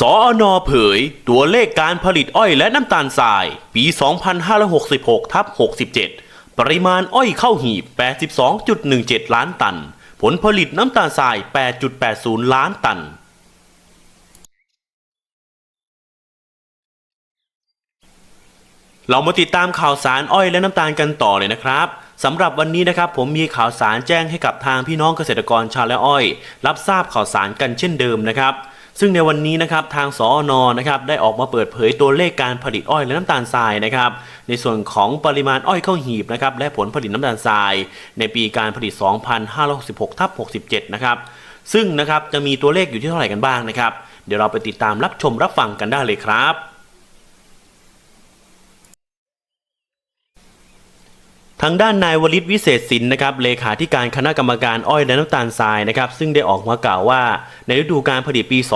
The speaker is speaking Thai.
สอนอเผย ตัวเลขการผลิตอ้อยและน้ำตาลทราย ปี 2566ทับ67 ปริมาณอ้อยเข้าหีบ 82.17 ล้านตัน ผลผลิตน้ำตาลทราย 8.80 ล้านตัน เรามาติดตามข่าวสารอ้อยและน้ำตาลกันต่อเลยนะครับสำหรับวันนี้นะครับผมมีข่าวสารแจ้งให้กับทางพี่น้องเกษตรกรชาวและอ้อย รับทราบข่าวสารกันเช่นเดิมนะครับ ซึ่งในวันนี้นะครับทางสอนอนะครับได้ออกมาเปิดเผยตัวเลขการผลิตอ้อยและน้ำตาลทรายนะครับในส่วนของปริมาณอ้อยเข้าหีบนะครับและผลผลิตน้ำตาลทราย ในปีการผลิต 2566ทับ67 นะครับซึ่งนะครับจะมีตัวเลขอยู่ที่เท่าไหร่กันบ้างนะครับ เดี๋ยวเราไปติดตามรับชมรับฟังกันได้เลยครับทางด้านนายวลิตวิเศษสินนะครับเลขาธิการคณะกรรมการอ้อยและน้ำตาลทรายนะครับซึ่งได้ออกมากล่าวว่าในฤดูการผลิตปี 2